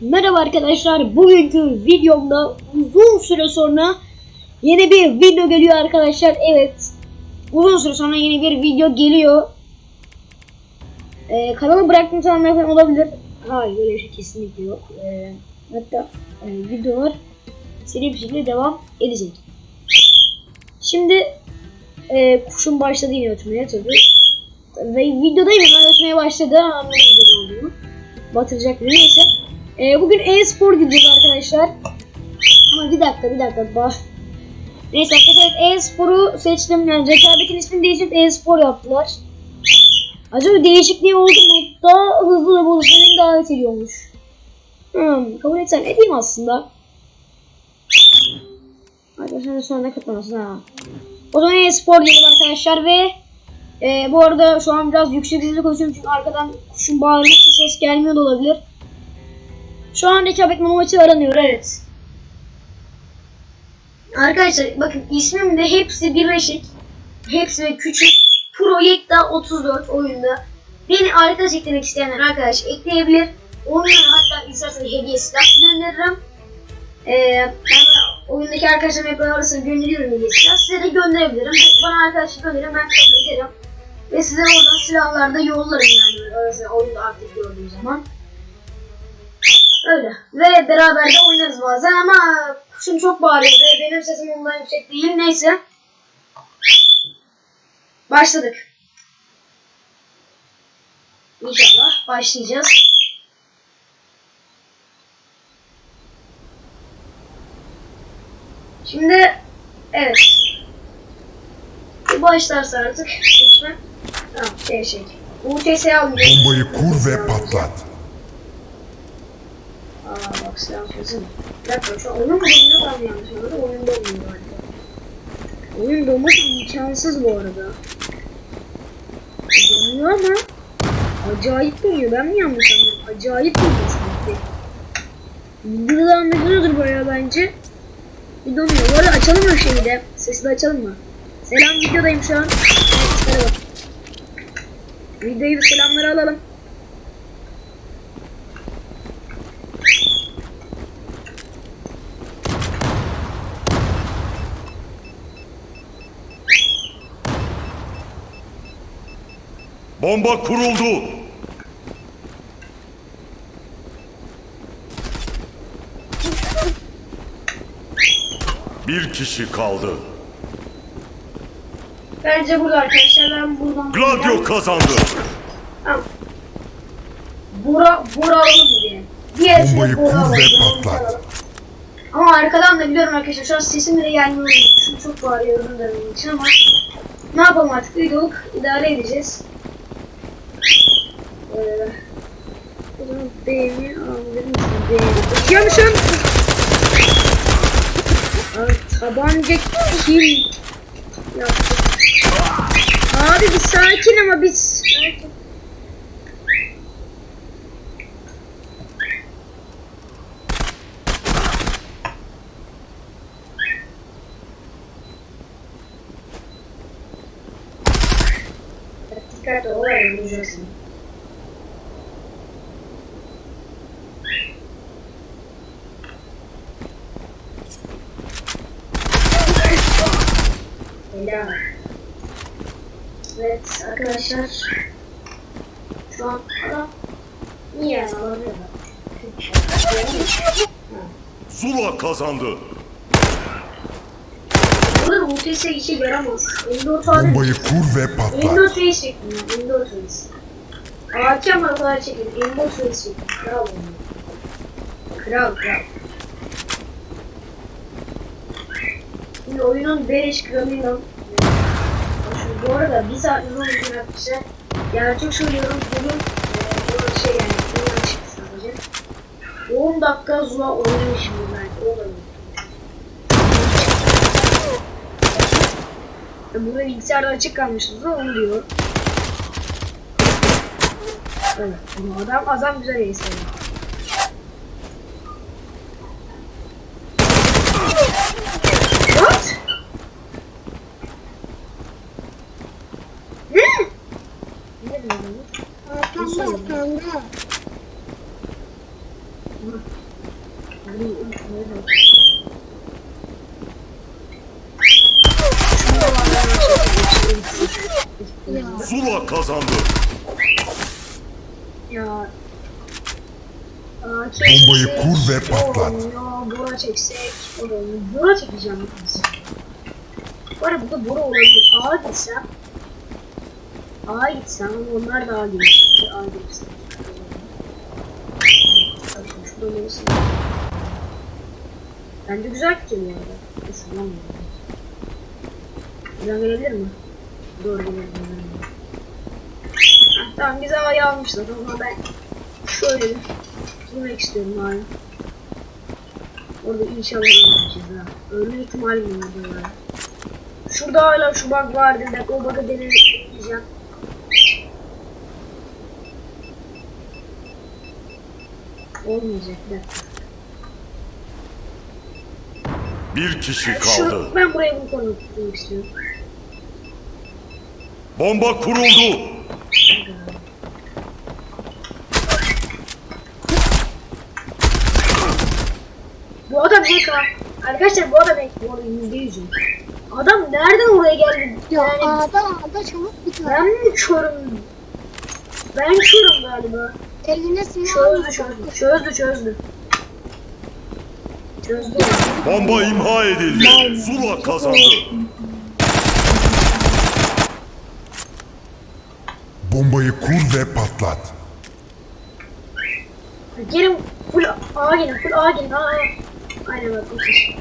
Merhaba arkadaşlar. Bugünkü videomda uzun süre sonra yeni bir video geliyor arkadaşlar. Evet. Uzun süre sonra yeni bir video geliyor. Ee, kanalı bıraktığım falan olabilir. Hayır öyle şey kesinlikle yok. Ee, hatta e, videolar seri bir şekilde devam edecek. Şimdi e, kuşum başladı yine ötmeye tabii. Ve videodayım hemen ötmeye başladı. Anladım video olduğunu. Batıracak neyse. Ee, bugün e-spor gideceğiz arkadaşlar. Ama bir dakika bir dakika. Bah. Neyse arkadaşlar e-sporu seçtim. Yani rekabetin ismini değiştirip e-spor yaptılar. Acaba değişikliği oldu mu? Daha hızlı ve buluşma beni davet ediyormuş. Hmm, kabul etsen edeyim aslında. Arkadaşlar sonra ne katlamasın ha. O zaman e-spor diyelim arkadaşlar ve e, bu arada şu an biraz yüksek sesle konuşuyorum çünkü arkadan kuşun bağırması ses gelmiyor da olabilir. Şu an rekabet maçı aranıyor evet. Arkadaşlar bakın ismim de hepsi birleşik. Hepsi de küçük. Proyekta 34 oyunda. Beni arkadaş eklemek isteyenler arkadaş ekleyebilir. Yanına hatta isterseniz hediye silah gönderirim. Ee, oyundaki arkadaşlarım hep arasında gönderiyorum hediye silah. Size de gönderebilirim. Bana arkadaşlık gönderin ben kabul ederim. Ve size oradan silahlar da yollarım yani. Arasında oyunda aktif gördüğüm zaman. Öyle. Ve beraber de oynarız bazen ama kuşum çok bağırıyor ve benim sesim ondan yüksek değil. Neyse. Başladık. İnşallah başlayacağız. Şimdi evet. Başlarsa artık lütfen. Tamam gevşek. UTS'yi almayacağız. Bombayı kur ve patlat. Aa bak silah sözü. Bir dakika şu oyun oynuyor ben yanlış anladım? Oyunda oynuyor galiba. Oyun doğması imkansız bu arada. Donuyor ama acayip donuyor. Ben mi yanlış anladım? Acayip donuyor sanki. Videoda anlaşılıyordur bayağı bence. Bir donuyor. Bu arada açalım mı şeyi de? Sesi de açalım mı? Selam videodayım şu an. Evet. Videoyu bir selamları alalım. Bomba kuruldu. Bir kişi kaldı. Bence burada arkadaşlar ben buradan Gladio kazandı. Tamam. Bura, bura diye. Diğer Bombayı şey bura kur ve patlat. Ama arkadan da biliyorum arkadaşlar şu an sesim bile gelmiyor. Şu çok bağırıyor özür dilerim bunun için ama ne yapalım artık videoluk idare edeceğiz. Ee, o zaman beğeni alabilir misin? Tabanca kill. Abi bir sakin ama biz sakin. Dikkatli ol Helal. Evet arkadaşlar. Şu an adam niye alabiliyor? Zula kazandı. Burada UTS işe yaramaz. Indoor tane Bombayı kur ve patlat. Indoor Trace çektim ya. Indoor Trace. Hakem arabalar çekildi. Indoor Trace çektim. Kral onu. Kral kral. Şimdi oyunun beleş kralıyla Şimdi bu arada bir saat uzun oyun arkadaşlar. Yani çok söylüyorum bugün e, bu şey yani oyun çıktı sadece. 10 dakika Zula oynamışım ben. O da iyi. Burada bilgisayarda açık kalmışız da onu diyor. Evet, ama adam adam güzel iyi seviyor. What? Ne? Ne diyor bu? Arkanda arkanda. Hı. mermi unutmayalım. Ya. Zula kazandı. Ya. Aa, Bombayı kur ve patlat. Ya bura çeksek. Olur. Bura çekeceğim bir kez. Bu arada burada bura olabilir. Ağa gitsem. Ağa gitsem onlar da ağa gelir. Ağa gitsem. Şurada olursa. Bence güzel fikir ya. Şuradan mı? Buradan gelebilir mi? Doğru gelebilir. Heh, Tamam bize A'yı almışlar ama ben şöyle bir girmek istiyorum abi. Orada inşallah ölmeyeceğiz ha. Ölme ihtimalim var orada ya. Şurada hala şu bug vardı. Bir dakika o bug'ı deneyeceğim. Olmayacak bir dakika. Bir kişi kaldı. Şu, ben buraya bu konuyu tutmak istiyorum. Bomba kuruldu. Bu adam hack ha. Arkadaşlar bu adam hack. Bu arada yüzde yüzüm. Adam nereden oraya geldi? Ya Yani A'da A'da çabuk bitiyor. ben mi körüm? Ben körüm galiba. Eline silah Çözdü çözdü. Çözdü çözdü. Çözdü. Bomba imha edildi. Zula kazandı. Bombayı kur ve patlat. Gelin full A gelin full A gelin A A. Aynen bak bu kişi.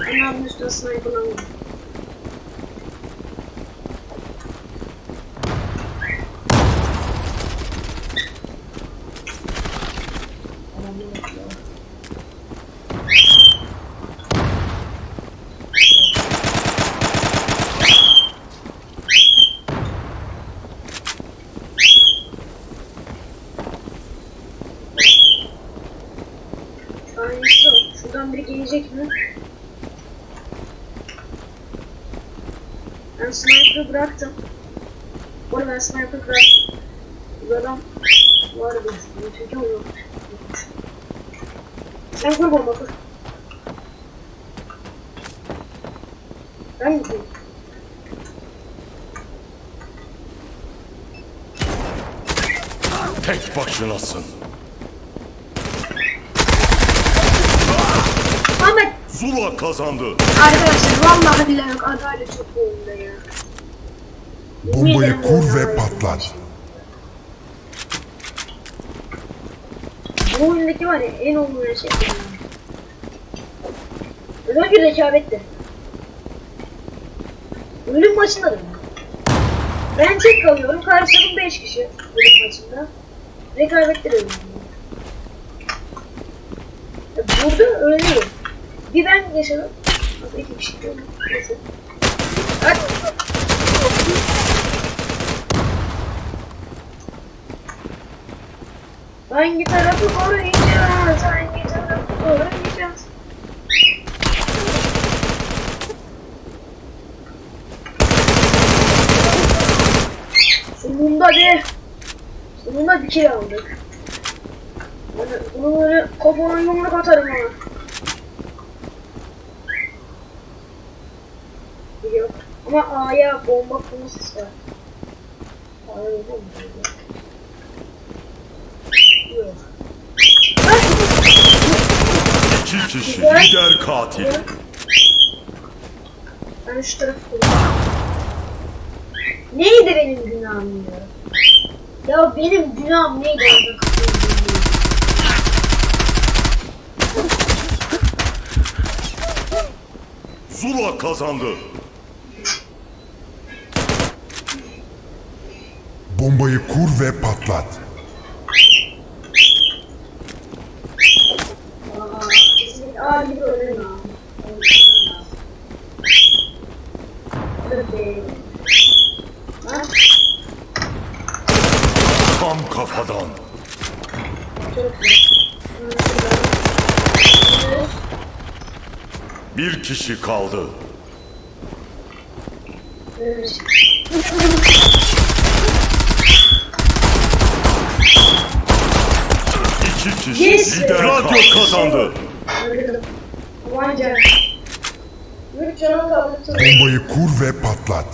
Ben abinin üstüne sniper aldım. Tanesi o. Şuradan biri gelecek mi? Ben sniper bıraktım. Bu arada ben sniper bıraktım. Bu adam vardı. Çünkü o yok. Sen kur bomba kur. Ben mi kurayım? Tek başınasın. Zula kazandı. Arkadaşlar vallahi billahi yok. Adalet çok boğumda ya. Bombayı kur ve patlat. Bu oyundaki var ya en olmayan şey. Özel bir rekabetti. Ölüm maçında da. Ben tek kalıyorum. Karşıladım 5 kişi ölüm maçında. Öyle. Ya Burada değil. Bir ben yaşadım. Aslında iki kişi gördüm. Hadi. Hangi tarafı koruyacağız? Hangi tarafı koruyacağız? Sonunda bir Sonunda bir kill aldık. Böyle kafana yumruk atarım ona. Yok. Ama A'ya bomba kurmuş ister. A'ya bomba mı? Yok. İki kişi. Lider katil. Ben şu tarafı koyayım. Neydi benim günahım ya? Ya benim günahım neydi orada Zula kazandı. Bombayı kur ve patlat. Tam kafadan. Bir kişi kaldı. İki kişi. Yes. Lider Radyo kazandı. Bombayı kur ve patlat.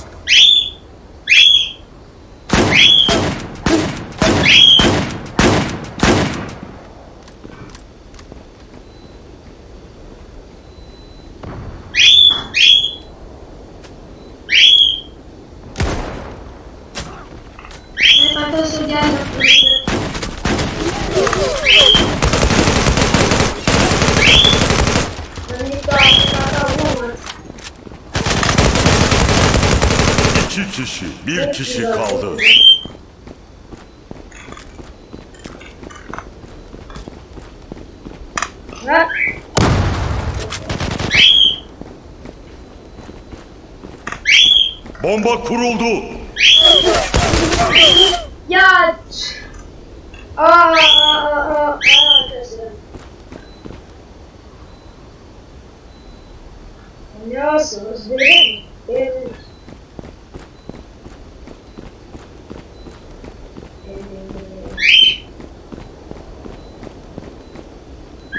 Arkadaşlar gel. Ben ilk daha daha olmaz. İki kişi. Bir kişi kaldı. Bomba kuruldu. Ya. Aa, aa, aa, aa. Oynuyorsunuz değil mi? Evet.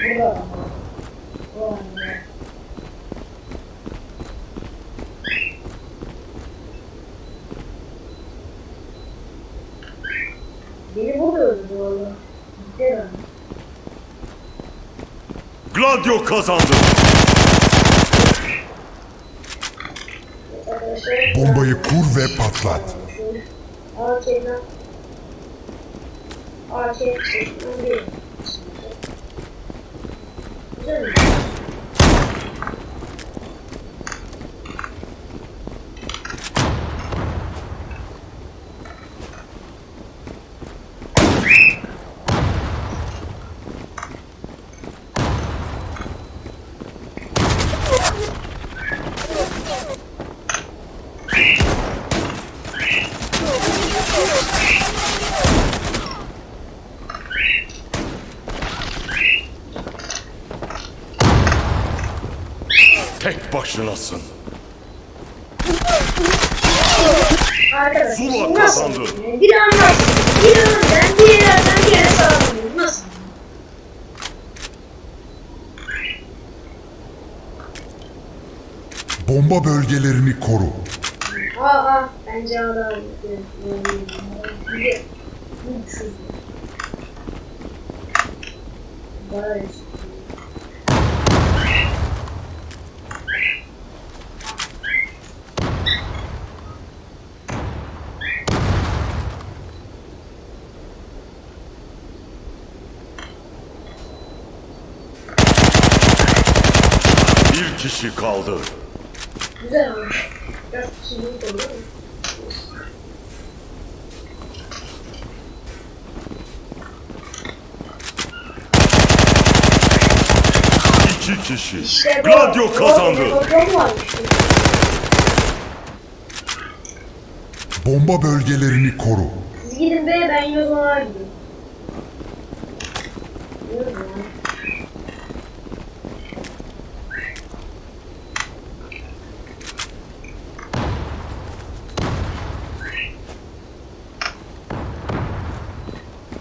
Burada ama. Bu anda. Beni burada valla. Gitti ben. Gladio kazandı. Arkadaşlar. Bombayı kur ve patlat. Çekmem değil. Güzel mi? Tek başınasın. Arkadaşlar Zula nasıl? kazandı. Biri anlatsın. Biri önden, bir yerden bir yere sağlamıyor. Nasıl? Bomba bölgelerini koru. Aa, aa bence adam. Bir kişi kaldı. Güzel çizgi olur mu? İki kişi. İşte bu. Gladio kazandı. Telefon varmış. Bomba bölgelerini koru. Siz gidin be ben yoluma gidiyorum.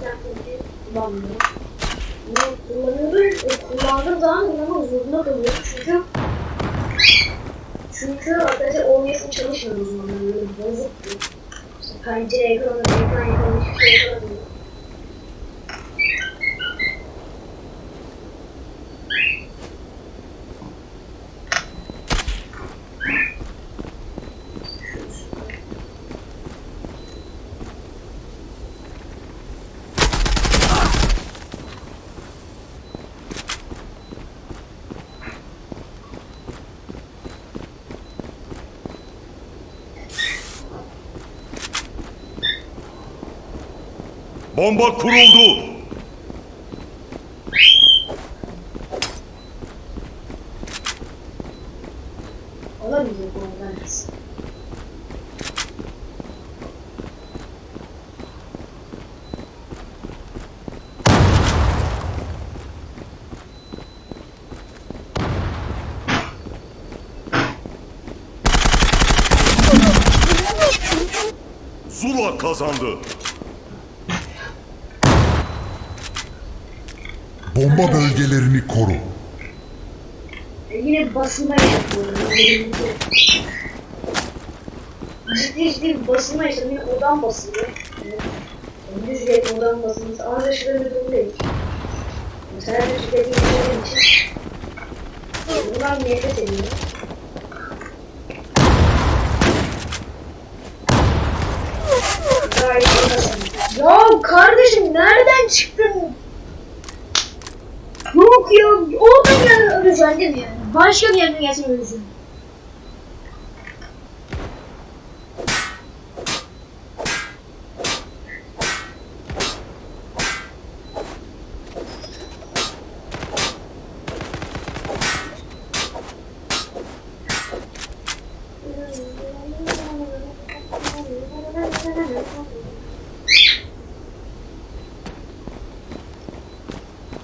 kendimi kullanmıyorum. Bunu kullanıyorum, e, kullandığım zaman kullanmak zorunda kalıyorum çünkü çünkü arkadaşlar OBS'im çalışmıyor o zaman bozuktu. Pencere ekranı, ekran ekranı hiçbir şey yapamıyorum. Bomba kuruldu. Olamayacak ondan. Zula kazandı. Bomba bölgelerini koru. E, Yine basılma yaşadım. Ciddi ciddi bir basılma yaşadım. Yine odam basıldı. Düz bir odam basılmış. Bir durum değil. Mesela bir şiddetli yaşadığım için bundan nefret ediyorum. Ya kardeşim nereden çıktın? Yok ya, oradan gel öleceksin değil? Başka bir yerden gelsin öleceksin.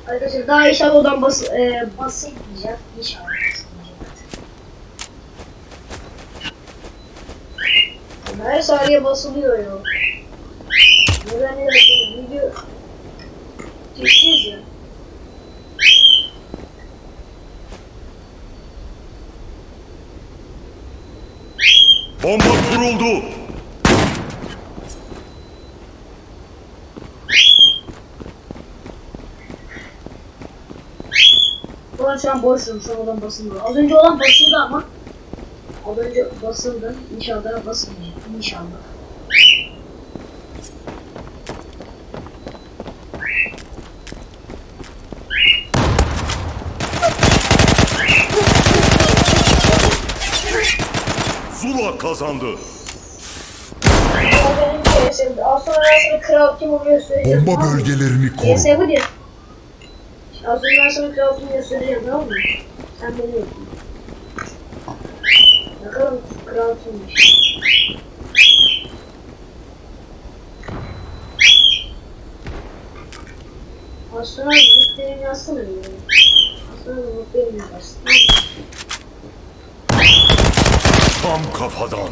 Arkadaşlar daha inşallah odan bas, e, basılmayacak. İnşallah. Her saniye basılıyor ya. Neden ne yapayım? Video çekeceğiz ya. Bomba kuruldu. An şu an boşum. Şu an olan basılmıyor. Az önce olan basıldı ama. Az önce basıldı. İnşallah basılmayacak. İnşallah. Zula kazandı. Az sonra kral kim göstereceğim. Bomba bölgelerini koru. Sana kral kim göstereceğim tamam mı? Sen beni bekle. Bakalım kral kimmiş. Sonra zıplayayım yazsana. Az sonra zıplayayım yazsın. Tam kafadan.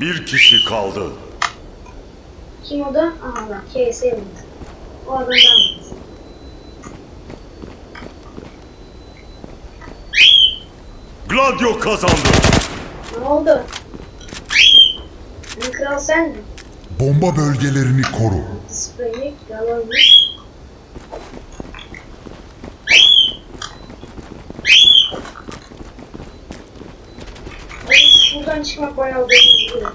Bir kişi kaldı. Kim o da? Aha bak KS bu. O adamdan mı? Gladio kazandı. Ne oldu? Hani kral sen mi? Bomba bölgelerini koru. Spreylik, yalanmış. Ay, Şuradan çıkmak bayağı zor.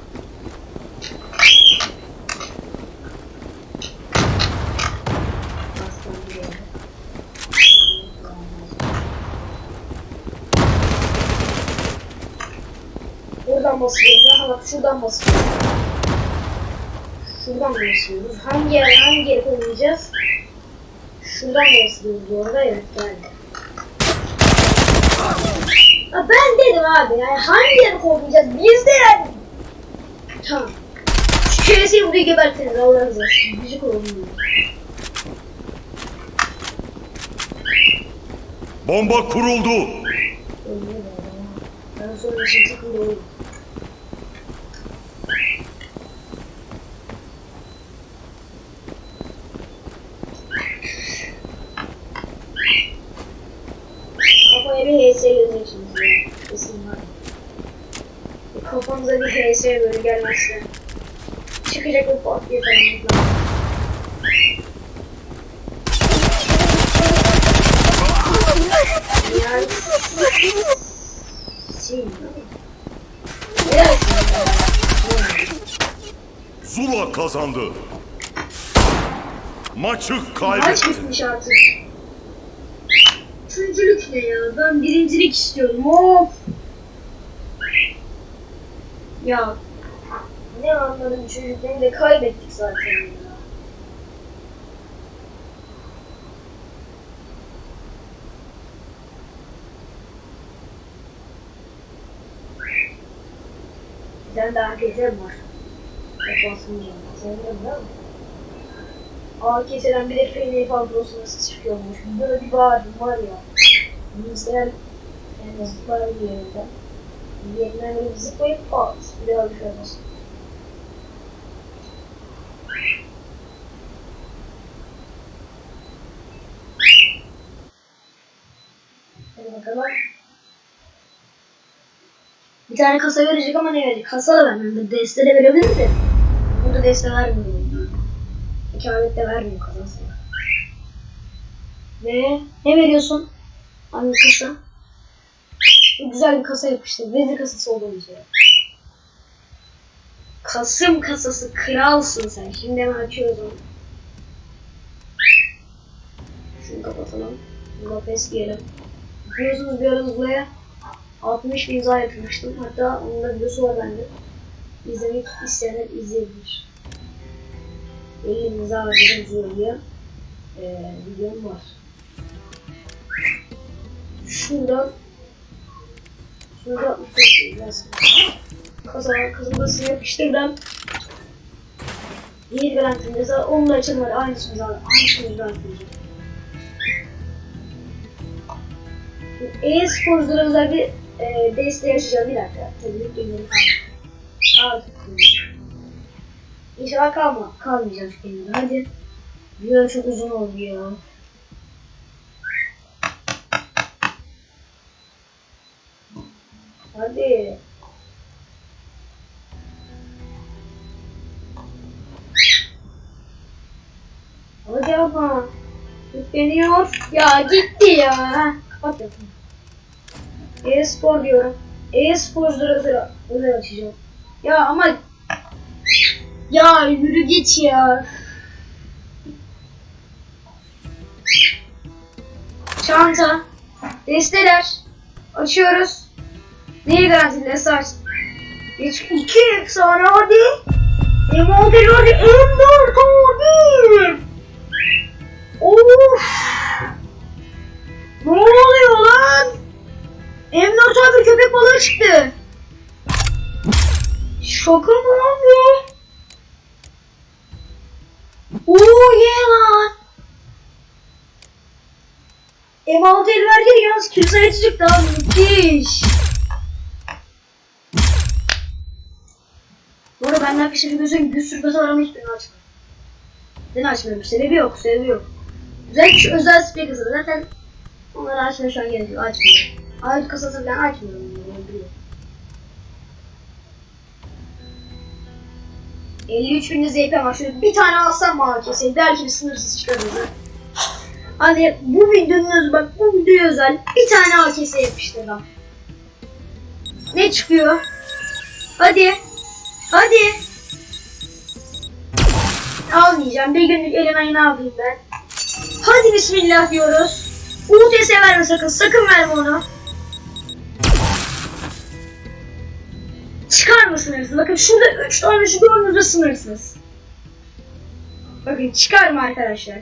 Buradan basıyoruz. Aha bak şuradan basıyoruz. Şuradan basıyoruz. Hangi yer hangi yer oynayacağız? Şuradan basıyoruz bu arada. Evet geldi. Ya ben dedim abi yani hangi yer oynayacağız? Biz de yani. Tamam. Şu KS'yi buraya gebertiriz Allah'ın izniyle. Bizi koruyun. Bomba kuruldu. Ben sonra işin takımda bir HS geleceksiniz ya. Kesin var. Bir Kafanıza bir HS böyle gelmezse. Çıkacak o pat diye. Yani... Şey, Biraz Zula kazandı. Maçı Maç kaybetti. bitmiş artık. Ne ya? Ben birincilik istiyorum. Of. Ya Ne anladım çocukları da kaybettik zaten ya. Tane daha keser var. Yapansın diye. Sen de mi? Aa keselen bir de feyneyi fazlası nasıl çıkıyormuş. Böyle bir bağırdım var ya. Bizden yani zıplar bir yerinde. Yerinden böyle zıplayıp şey olmaz. Hadi bakalım. Bir tane kasa verecek ama ne verecek? Kasa da vermem. Deste de verebilir de. Burada deste vermiyor. Hikamet de vermiyor kasası. Ve ne veriyorsun? Hangi kasa? Güzel bir kasa yapıştı. Vezir kasası olduğunu söyle. Kasım kasası kralsın sen. Şimdi hemen açıyoruz onu. Şunu kapatalım. Lopez diyelim. Biliyorsunuz bir ara Zula'ya 60 bin imza yapmıştım. Hatta onun da videosu var bende. İzlemek isteyenler izleyebilir. 50 imza harcadım Zula'ya. Ee, videom var. Şuradan Şurada 65 bin biraz. Kasa, kasabası yapıştırdım. Diğer garantim mesela onun açılmadı. Aynısını zaten. Aynısını zaten. E-sporculara özel bir e, desteği açacağım. Bir dakika. Tabii kaldı. Artık. İnşallah kalma. Kalmayacağım şu kendime. Hadi. Video çok uzun oldu ya. Hadi. Hadi ama. Yükleniyor. Ya gitti ya. Kapat yapın. E-spor diyorum. E-sporculara özel, özel açacağım. Ya ama ya yürü git ya. Çanta. Desteler. Açıyoruz. Garantili esas? Geç iki efsane hadi. M11 hadi M4 hadi. Of. Ne oluyor lan? M4 abi köpek balığı çıktı. Şaka mı lan bu? Oo ye lan. M6 el verdi yalnız kimse çıktı abi müthiş. Bu arada benden bir şey sürü kasa var ama hiçbirini açmıyorum. Neden açmıyorum? Sebebi yok, sebebi yok. Güzel bir özel speaker kasa zaten onları açmaya şu an gerek yok, açmıyorum. Ayrı kasası falan açmıyorum. biliyorum. 53 bin ZP var. Şöyle bir tane alsam mı AKS'yi? Belki bir sınırsız çıkarız. ha. Hadi bu videonun bak bu videoya özel bir tane AKS yapıştırdım. Ne çıkıyor? Hadi. Hadi. Almayacağım. Bir günlük elin ayını alayım ben. Hadi bismillah diyoruz. UTS verme sakın. Sakın verme onu. Çıkar mı sınırsız? Bakın şurada 3 tane şu gördüğünüzde sınırsız. Bakın çıkar mı arkadaşlar?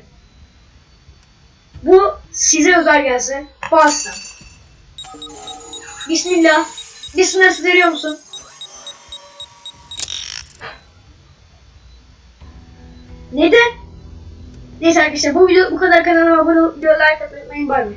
Bu size özel gelsin. Basta. Bismillah. Bir sınırsız veriyor musun? Neden? Neyse arkadaşlar bu video bu kadar kanalıma abone olup like atmayı unutmayın.